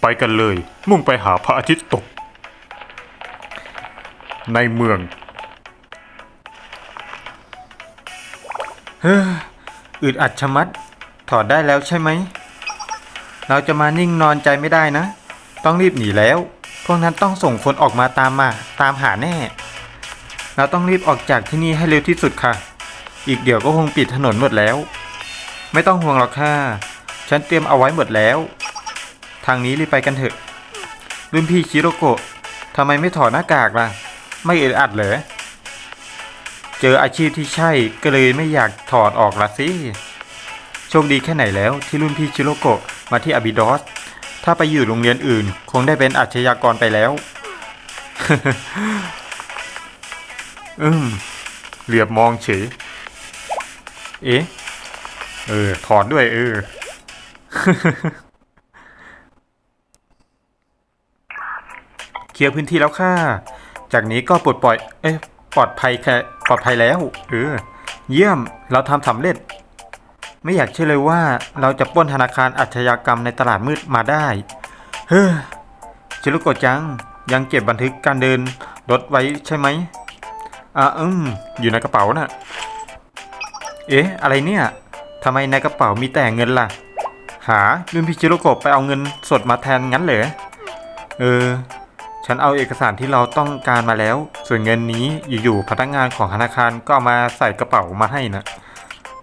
ไปกันเลย มุ่งไปหาพระอาทิตย์ตก ในเมืองเฮ้ออึดอัดชะมัด ถอดได้แล้วใช่ไหม เราจะมานิ่งนอนใจไม่ได้นะ ต้องรีบหนีแล้ว พวกนั้นต้องส่งคนออกมาตามมา ตามหาแน่ เราต้องรีบออกจากที่นี่ให้เร็วที่สุดค่ะ อีกเดี๋ยวก็คงปิดถนนหมดแล้ว ไม่ต้องห่วงหรอกค่ะ ฉันเตรียมเอาไว้หมดแล้ว ทางนี้รีบไปกันเถอะ รุ่นพี่ชิโรโกะทำไมไม่ถอดหน้ากากล่ะ ไม่เอึดอัดเหรอ เจออาชีพที่ใช่ก็เลยไม่อยากถอดออกละสิ โชคดีแค่ไหนแล้วที่รุ่นพี่ชิโรโกะมาที่อาบิดอส ถ้าไปอยู่โรงเรียนอื่น คงได้เป็นอาชญากรไปแล้ว อืม เหลือบมองเฉย เอ๊ะ เออ ถอดด้วยเออ เค ลียร์พื้นที่แล้วค่ะ จากนี้ก็ปลดปล่อย เอ้ยปลอดภัยแค่ปลอดภัยแล้วเออเยี่ยมเราทำสำเร็จ ไม่อยากเชื่อเลยว่าเราจะปล้นธนาคารอาชญากรรมในตลาดมืดมาได้ เฮ้อชิรุโกะจัง ยังเก็บบันทึกการเดินรถไว้ใช่ไหมอ่าอืมอยู่ในกระเป๋าน่ะ เอ๊ะ อะไรเนี่ยทำไมในกระเป๋ามีแต่เงินล่ะ หารุ่นพี่ชิโรโกะไปเอาเงินสดมาแทนงั้นเหรอ เออ ฉันเอาเอกสารที่เราต้องการมาแล้ว ส่วนเงินนี้อยู่ๆพนักงานของธนาคารก็เอามาใส่กระเป๋ามาให้นะ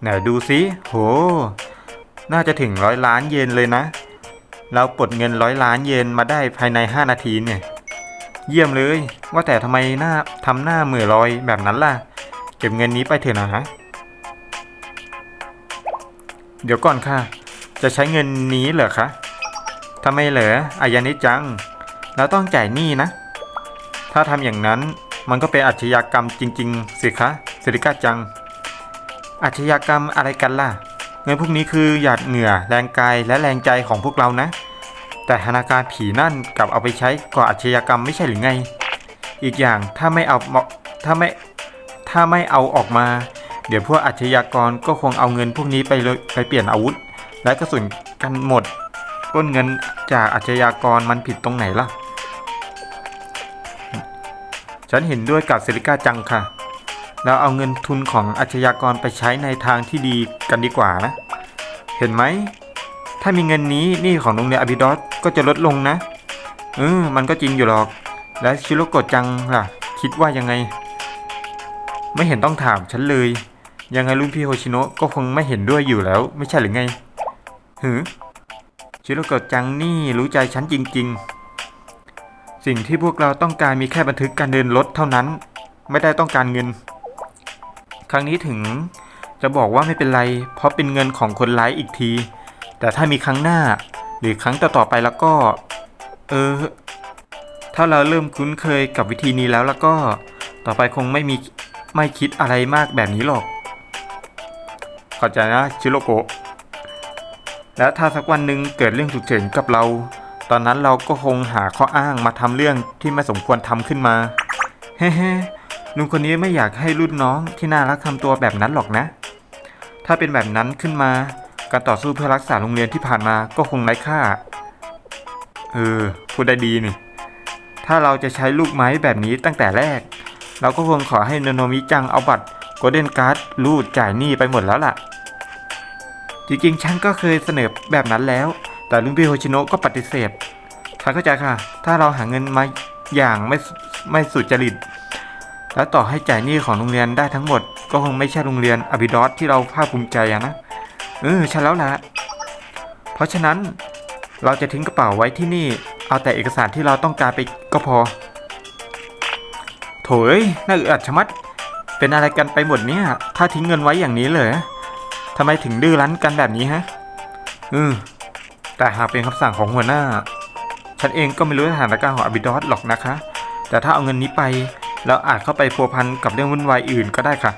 ไหนดูสิโห น่าจะถึงร้อยล้านเยนเลยนะ เราปลดเงินร้อยล้านเยนมาได้ภายใน 5 นาทีเนี่ย เยี่ยมเลย ว่าแต่ทำไมหน้าทำหน้าเหมือลอยแบบนั้นล่ะ เก็บเงินนี้ไปเถอะนะเดี๋ยวก่อนค่ะ จะใช้เงินนี้เหรอคะทำไมเหรออายานิจัง เราต้องจ่ายหนี้นะ ถ้าทำอย่างนั้นมันก็เป็นอาชญากรรมจริง ๆ สิคะสิริกาจัง อาชญากรรมอะไรกันล่ะ เงินพวกนี้คือหยาดเหงื่อแรงกายและแรงใจของพวกเรานะ แต่ธนาคารผีนั่นกลับเอาไปใช้ก่ออาชญากรรมไม่ใช่หรือไง อีกอย่างถ้าไม่เอาถ้าไม่ถ้าไม่เอาออกมา เดี๋ยวพวกอาชญากรก็คงเอาเงินพวกนี้ไปเลยไปเปลี่ยนอาวุธ และกระสุนกันหมดปล้นเงินจากอาชญากรมันผิดตรงไหนล่ะ ฉันเห็นด้วยกับเซริก้าจังค่ะ เราเอาเงินทุนของอาชญากรไปใช้ในทางที่ดีกันดีกว่านะ เห็นไหม ถ้ามีเงินนี้หนี่ของโรงเรียนอบิดอสก็จะลดลงนะ เออ มันก็จริงอยู่หรอก และชิโรโกะจังล่ะ คิดว่ายังไง ไม่เห็นต้องถามฉันเลย ยังไงรุ่นพี่โฮชิโนะก็คงไม่เห็นด้วยอยู่แล้ว ไม่ใช่หรือไง หือชิโรโกะจังนี่รู้ใจฉันจริง ๆ สิ่งที่พวกเราต้องการมีแค่บันทึกการเดินรถเท่านั้น ไม่ได้ต้องการเงิน ครั้งนี้ถึงจะบอกว่าไม่เป็นไร เพราะเป็นเงินของคนร้ายอีกที แต่ถ้ามีครั้งหน้า หรือครั้งต่อๆไปแล้วก็ เออ ถ้าเราเริ่มคุ้นเคยกับวิธีนี้แล้วแล้วก็ ต่อไปคงไม่มีไม่คิดอะไรมากแบบนี้หรอกข้าใจนะชิโรโกะแล้วถ้าสักวันหนึ่งเกิดเรื่องฉุกเฉินกับเรา ตอนนั้นเราก็คงหาข้ออ้างมาทำเรื่องที่ไม่สมควรทำขึ้นมา เฮ้ๆหนุ่มคนนี้ไม่อยากให้รุ่นน้องที่น่ารักทำตัวแบบนั้นหรอกนะ ถ้าเป็นแบบนั้นขึ้นมา การต่อสู้เพื่อรักษาโรงเรียนที่ผ่านมาก็คงไร้ค่า เออ พูดได้ดีนี่ ถ้าเราจะใช้ลูกไม้แบบนี้ตั้งแต่แรก เราก็คงขอให้นโนมิจังเอาบัตรโกลเด้นการ์ดรูดจ่ายหนี้ไปหมดแล้วล่ะ จริงๆ ฉันก็เคยเสนอแบบนั้นแล้ว แต่ลุงพี่โฮชิโนะก็ปฏิเสธฉันเข้าใจค่ะ ถ้าเราหาเงินมาอย่างไม่ไม่สุจริต แล้วต่อให้จ่ายหนี้ของโรงเรียนได้ทั้งหมด ก็คงไม่ใช่โรงเรียนอบิดอสที่เราภาคภูมิใจอะนะเออใช่แล้วละเพราะฉะนั้นเราจะทิ้งกระเป๋าไว้ที่นี่ เอาแต่เอกสารที่เราต้องการไปก็พอ โถยน่าอึดอัดชะมัด เป็นอะไรกันไปหมดเนี่ย ถ้าทิ้งเงินไว้อย่างนี้เลยทำไมถึงดื้อรั้นกันแบบนี้ฮะ อืม แต่หากเป็นคำสั่งของหัวหน้า ฉันเองก็ไม่รู้สถานการณ์ของอบิดอสหรอกนะคะ แต่ถ้าเอาเงินนี้ไป แล้วอาจเข้าไปพัวพันกับเรื่องวุ่นวายอื่นก็ได้ค่ะ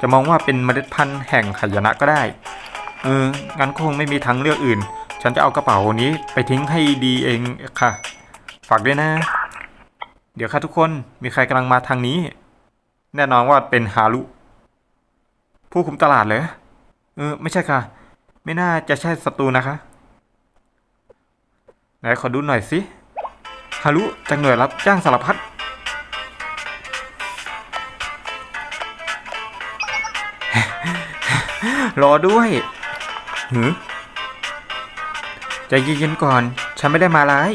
จะมองว่าเป็นเมล็ดพันธุ์แห่งหายนะก็ได้ เออ งั้นคงไม่มีทางเลือกอื่น ฉันจะเอากระเป๋านี้ไปทิ้งให้ดีเองค่ะ ฝากด้วยนะ เดี๋ยวค่ะทุกคน มีใครกำลังมาทางนี้ แน่นอนว่าเป็นฮารุ ผู้คุมตลาดเลยเออ ไม่ใช่ค่ะ ไม่น่าจะใช่ศัตรูนะคะ ไหนขอดูหน่อยสิฮารุจากหน่วยรับจ้างสารพัดรอด้วยหือใจเย็นๆก่อน ฉันไม่ได้มาร้าย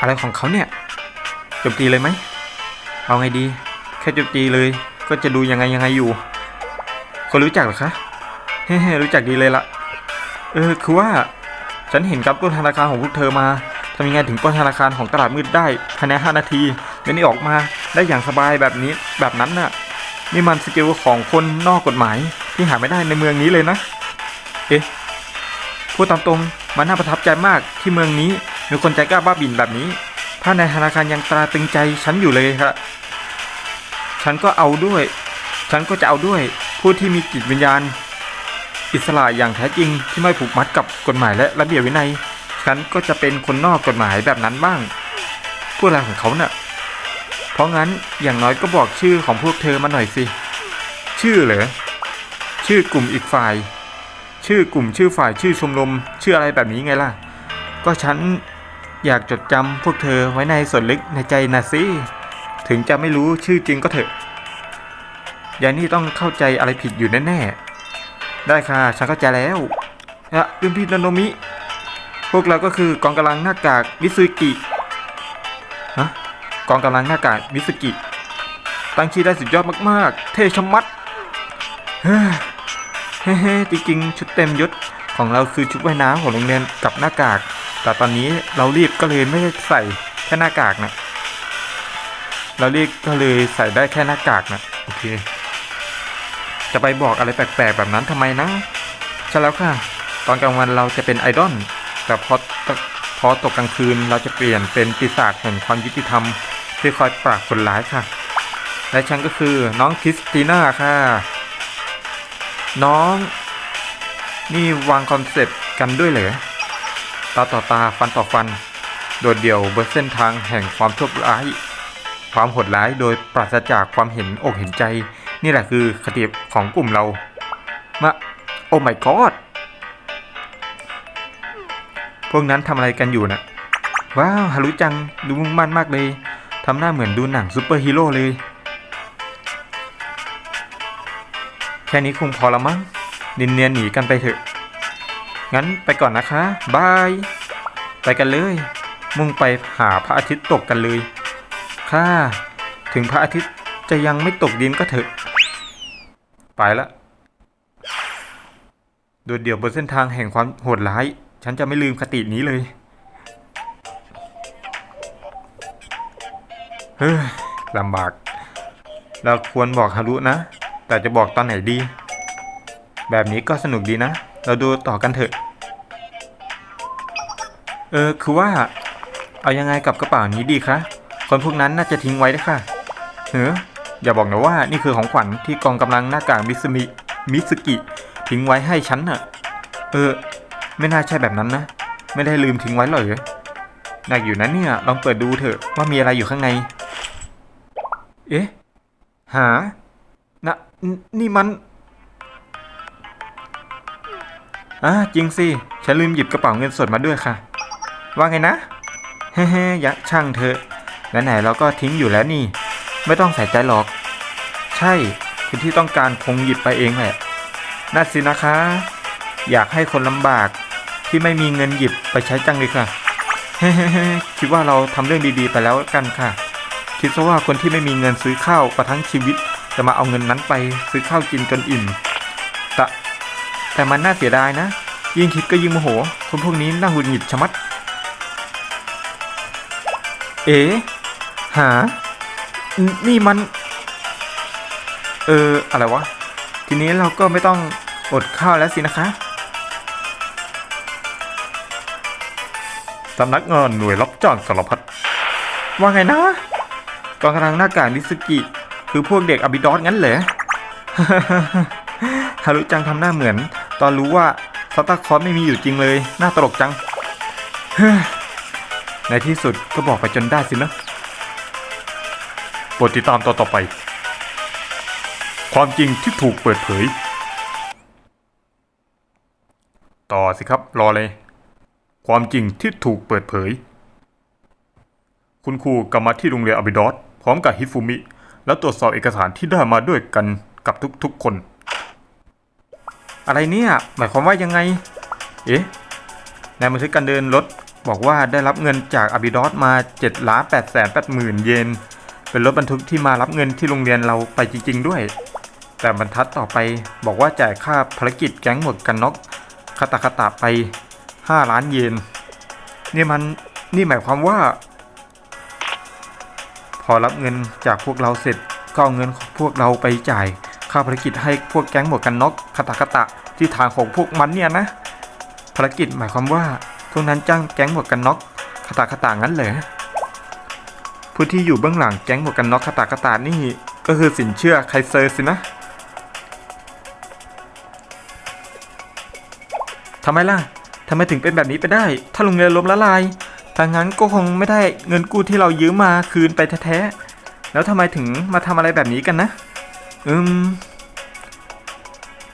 อะไรของเขาเนี่ยจมตีเลยไหม เอาไงดี แค่จมตีเลย ก็จะดูยังไงยังไงอยู่ คนรู้จักหรอคะ เฮ้ๆรู้จักดีเลยละ เออ คือว่า ฉันเห็นกับต้นธนาคารของพวกเธอมาทำยังไงถึงต้นธนาคารของตลาดมืดได้ภายใน5นาทีแล้วนี่ออกมาได้อย่างสบายแบบนี้แบบนั้นน่ะ นี่มันสกิลของคนนอกกฎหมายที่หาไม่ได้ในเมืองนี้เลยนะ เอ๊ะพูดตามตรงมันน่าประทับใจมากที่เมืองนี้มีคนใจกล้าบ้าบินแบบนี้ ถ้าในธนาคารยังตราตึงใจฉันอยู่เลยครับฉันก็เอาด้วย ฉันก็จะเอาด้วยผู้ที่มีจิตวิญญาณ อิสระอย่างแท้จริงที่ไม่ผูกมัดกับกฎหมายและระเบียบวินัยฉันก็จะเป็นคนนอกกฎหมายแบบนั้นบ้างพูดอะไรของเขาเนะ่ะ เพราะงั้นอย่างน้อยก็บอกชื่อของพวกเธอมาหน่อยสิ ชื่อเหรอ ชื่อกลุ่มอีกฝ่าย ชื่อกลุ่มชื่อฝ่ายชื่อชมรมชื่ออะไรแบบนี้ไงล่ะ ก็ฉันอยากจดจำพวกเธอไว้ในส่วนลึกในใจนะสิ ถึงจะไม่รู้ชื่อจริงก็เถอะยายนี่ต้องเข้าใจอะไรผิดอยู่แน่ๆ ได้ค่ะฉันเข้าใจแล้วอะรุ่นพี่นาโนมิ พวกเราก็คือกองกำลังหน้ากากมิซุกิฮะกองกำลังหน้ากากมิซุกิ ตั้งชื่อได้สุดยอดมากๆ เท่ชะมัดเฮ้เฮ้จริงๆชุดเต็มยศของเราคือชุดว่ายน้ำของโรงเรียนกับหน้ากาก แต่ตอนนี้เรารีบก็เลยไม่ได้ใส่แค่หน้ากากนะเรารีบก็เลยใส่ได้แค่หน้ากากนะโอเค จะไปบอกอะไรแปลกๆแบบนั้นทำไมนะ ใช่แล้วค่ะ ตอนกลางวันเราจะเป็นไอดอล แต่พอตพอตกกลางคืนเราจะเปลี่ยนเป็นปีศาจแห่งความยุติธรรมที่คอยปราบคนร้ายค่ะ และฉันก็คือน้องคริสติน่าค่ะ น้อง นี่วางคอนเซปต์กันด้วยเหรอ ตาต่อตาฟันต่อฟัน โดดเดี่ยวบนเส้นทางแห่งความชั่วร้าย ความโหดร้ายโดยปราศจากความเห็นอกเห็นใจ นี่แหละคือคติของกลุ่มเรา มาโอ้ my god พวกนั้นทำอะไรกันอยู่นะ่ะ ว้าวฮารุจังดูมุ่งมั่นมากเลยทำหน้าเหมือนดูหนังซูเปอร์ฮีโร่เลย แค่นี้คงพอละมั้งนินเนียนหนีกันไปเถอะ งั้นไปก่อนนะคะบาย ไปกันเลย มุ่งไปหาพระอาทิตย์ตกกันเลย ค่ะ ถึงพระอาทิตย์จะยังไม่ตกดินก็เถอะ ไปละโดดเดี่ยวบนเส้นทางแห่งความโหดร้าย ฉันจะไม่ลืมคตินี้เลย เฮ้ยลำบาก เราควรบอกฮารุนะ แต่จะบอกตอนไหนดี แบบนี้ก็สนุกดีนะ เราดูต่อกันเถอะ เออ คือว่า เอายังไงกับกระเป๋านี้ดีคะ คนพวกนั้นน่าจะทิ้งไว้ได้ค่ะ เฮ้อ อย่าบอกนะว่านี่คือของขวัญที่กองกำลังหน้ากากมิสมิมิสกิ ทิ้งไว้ให้ฉันน่ะ เออ ไม่น่าใช่แบบนั้นนะ ไม่ได้ลืมทิ้งไว้หรอกหนักอยู่นะเนี่ย ลองเปิดดูเถอะว่ามีอะไรอยู่ข้างใน เอ๊ะ หา นะนนี่มันอ่าจริงสิ ฉันลืมหยิบกระเป๋าเงินสดมาด้วยค่ะ ว่าไงนะ เฮ้ๆยักช่างเถอะไหนๆเราก็ทิ้งอยู่แล้วนี่ ไม่ต้องใส่ใจหรอก ใช่คุณที่ต้องการคงหยิบไปเองแหละน่าสินะคะ อยากให้คนลำบากที่ไม่มีเงินหยิบไปใช้จังเลยค่ะเฮ้คิดว่าเราทำเรื่องดีๆไปแล้วกันค่ะ คิดซะว่าคนที่ไม่มีเงินซื้อข้าวประทั้งชีวิต จะมาเอาเงินนั้นไปซื้อข้าวกินจนอิ่ม แต่แต่มันน่าเสียดายนะ ยิ่งคิดก็ยิ่งโมโห คนพวกนี้น่าหงุดหงิดชะมัด เอ๋หา นี่มัน เออ อะไรวะ ทีนี้เราก็ไม่ต้องอดข้าวแล้วสินะคะสำนักงานหน่วยรับจ้างสารพัดว่าไงนะกองกำลังหน้ากากนิสกิ คือพวกเด็กอบิดอสงั้นเหรอฮารุจังทำหน้าเหมือน ตอนรู้ว่าสตาร์คอสไม่มีอยู่จริงเลย น่าตลกจังในที่สุดก็บอกไปจนได้สินะ โปรดติดตามต่อต่อไป ความจริงที่ถูกเปิดเผย ต่อสิครับรอเลย ความจริงที่ถูกเปิดเผย คุณครูกลับมาที่โรงเรียนอบิดอสพร้อมกับฮิฟุมิ แล้วตรวจสอบเอกสารที่ได้มาด้วยกันกับทุกๆคน อะไรเนี่ย หมายความว่ายังไง เอ๊ะในบันทึกการเดินรถบอกว่าได้รับเงินจากอบิดอสมา7ล้าน8แสน8หมื่นเยน เป็นรถบรรทุกที่มารับเงินที่โรงเรียนเราไปจริง ๆ ด้วย แต่บรรทัดต่อไปบอกว่าจ่ายค่าภารกิจแก๊งหมวกกันน็อกคาตาคาตาไป 5 ล้านเยนนี่มันนี่หมายความว่า พอรับเงินจากพวกเราเสร็จก็เอาเงินของพวกเราไปจ่าย ค่าภารกิจให้พวกแก๊งหมวกกันน็อกคาตาคาตะที่ทางของพวกมันเนี่ยนะภารกิจหมายความว่าพวกนั้นจ้างแก๊งหมวกกันน็อกคาตาคาตางั้นเหรอ ผู้ที่อยู่เบื้องหลังแก๊งหมวกกันน็อกคาตาคาตานี่ ก็คือสินเชื่อไคเซอร์สินะทำไมล่ะทำไมถึงเป็นแบบนี้ไปได้ ถ้าโรงเรียนล้มละลายถ้างั้นก็คงไม่ได้เงินกู้ที่เรายืมมาคืนไปแท้ๆแล้วทำไมถึงมาทำอะไรแบบนี้กันนะ อืม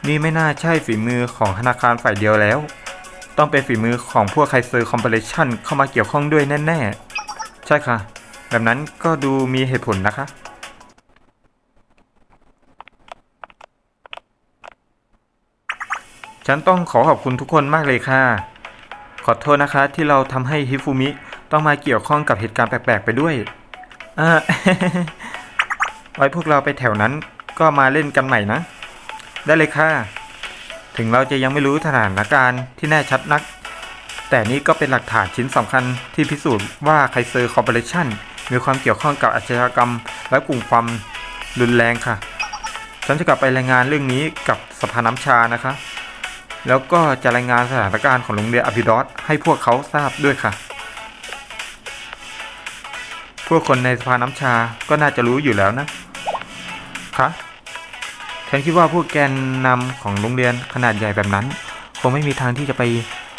นี่ไม่น่าใช่ฝีมือของธนาคารฝ่ายเดียวแล้ว ต้องเป็นฝีมือของพวกไคเซอร์คอมเพลชันเข้ามาเกี่ยวข้องด้วยแน่ ๆ ใช่ค่ะ แบบนั้นก็ดูมีเหตุผลนะคะ ฉันต้องขอขอบคุณทุกคนมากเลยค่ะ ขอโทษนะคะที่เราทำให้ฮิฟุมิต้องมาเกี่ยวข้องกับเหตุการณ์แปลกๆไปด้วยอ่าไว้พวกเราไปแถวนั้นก็มาเล่นกันใหม่นะ ได้เลยค่ะ ถึงเราจะยังไม่รู้สถานการณ์ที่แน่ชัดนัก แต่นี่ก็เป็นหลักฐานชิ้นสำคัญที่พิสูจน์ว่าไคเซอร์คอร์ปอเรชั่น มีความเกี่ยวข้องกับอาชญากรรม และกลุ่มความรุนแรงค่ะ ฉันจะกลับไปรายงานเรื่องนี้กับสภาน้ำชานะคะ แล้วก็จะรายงานสถานการณ์ของโรงเรียนอภิดอสให้พวกเขาทราบด้วยค่ะ พวกคนในสภาน้ำชาก็น่าจะรู้อยู่แล้วนะคะฉันคิดว่าพวกแกนนำของโรงเรียนขนาดใหญ่แบบนั้นคงไม่มีทางที่จะไป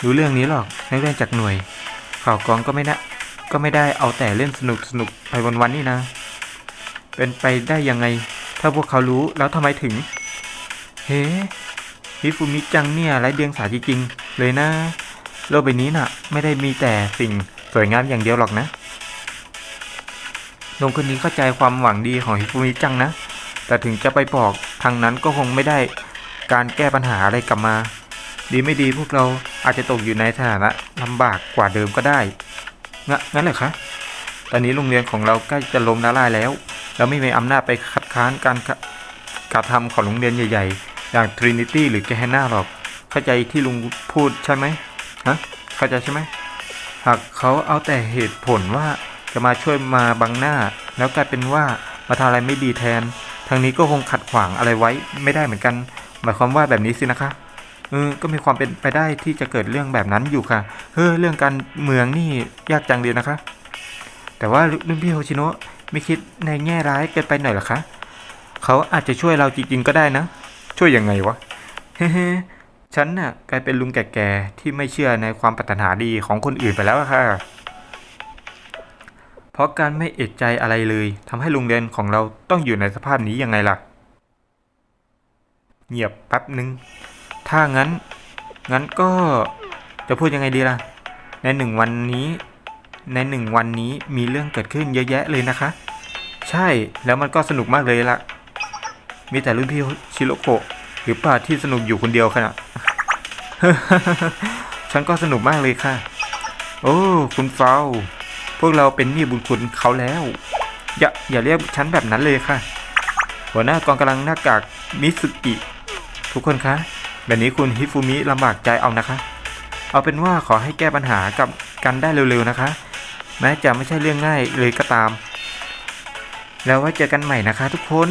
รู้เรื่องนี้หรอกในเรื่องจากหน่วย ข่าวกรองก็ไม่นะ ก็ไม่ได้เอาแต่เล่นสนุกสนุกไปวันๆนี่นะ เป็นไปได้ยังไง ถ้าพวกเขารู้แล้วทำไมถึง เฮ้ฮิฟูมิจังเนี่ยไร้เดียงสาจริงๆเลยนะ โลกใบนี้น่ะ ไม่ได้มีแต่สิ่งสวยงามอย่างเดียวหรอกนะลุงคนนี้เข้าใจความหวังดีของฮิฟูมิจังนะ แต่ถึงจะไปบอกทางนั้นก็คงไม่ได้การแก้ปัญหาอะไรกลับมา ดีไม่ดีพวกเราอาจจะตกอยู่ในสถานะลำบากกว่าเดิมก็ได้ งั้นเหรอคะตอนนี้โรงเรียนของเราใกล้จะล้มละลายแล้ว เราไม่มีอำนาจไปคัดค้านการกระทำของโรงเรียนใหญ่ ๆ อย่าง Trinity หรือ g e h e n n a หรอก เข้าใจที่ลุงพูดใช่ไหมฮะเข้าใจใช่ไหมหากเขาเอาแต่เหตุผลว่าจะมาช่วยมาบังหน้า แล้วกลายเป็นว่ามาทำอะไรไม่ดีแทน ทางนี้ก็คงขัดขวางอะไรไว้ไม่ได้เหมือนกัน หมายความว่าแบบนี้สินะคะ เออก็มีความเป็นไปได้ที่จะเกิดเรื่องแบบนั้นอยู่ค่ะ เฮ้อเรื่องการเมืองนี่ยากจังเลยนะคะ แต่ว่ารุ่นพี่โฮชิโนะไม่คิดในแง่ร้ายเกินไปหน่อยหรอคะเขาอาจจะช่วยเราจริงๆก็ได้นะ ช่วยยังไงวะ เฮ้ฉันน่ะกลายเป็นลุงแก่ๆที่ไม่เชื่อในความปรารถนาดีของคนอื่นไปแล้วค่ะ เพราะการไม่เอกใจอะไรเลยทำให้โรงเรียนของเราต้องอยู่ในสภาพนี้ยังไงล่ะ เงียบแป๊บนึง ถ้างั้น งั้นก็จะพูดยังไงดีล่ะ ในหนึ่งวันนี้ ในหนึ่งวันนี้มีเรื่องเกิดขึ้นเยอะแยะเลยนะคะ ใช่ แล้วมันก็สนุกมากเลยล่ะ มีแต่รุ่นพี่ชิโรโกะหรือเปล่าที่สนุกอยู่คนเดียวขณะฉันก็สนุกมากเลยค่ะ โอ้ คุณเฟาพวกเราเป็นหนี้บุญคุณเขาแล้ว อย่า อย่าเรียกฉันแบบนั้นเลยค่ะ หัวหน้ากองกำลังหน้ากากมิสุกิ ทุกคนคะ แบบนี้คุณฮิฟูมิลำบากใจเอานะคะ เอาเป็นว่าขอให้แก้ปัญหากับกันได้เร็วๆนะคะ แม้จะไม่ใช่เรื่องง่ายเลยก็ตาม แล้วไว้เจอกันใหม่นะคะทุกคน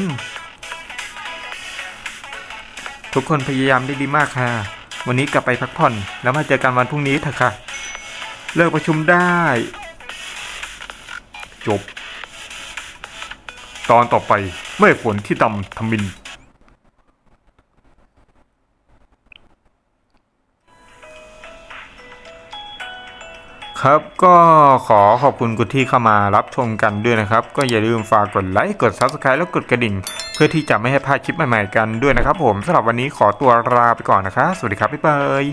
ทุกคนพยายามได้ดีมากค่ะ วันนี้กลับไปพักผ่อน แล้วมาเจอกันวันพรุ่งนี้เถอะค่ะ เลิกประชุมได้ จบ ตอนต่อไปเมื่อฝนที่ดำทมิน ครับ ก็ขอขอบคุณคุณที่เข้ามารับชมกันด้วยนะครับ ก็อย่าลืมฝากกดไลค์กด Subscribe แล้วกดกระดิ่ง เพื่อที่จะไม่ให้พลาดคลิปใหม่ๆกันด้วยนะครับ ผมสำหรับวันนี้ขอตัวลาไปก่อนนะครับสวัสดีครับบ๊ายบาย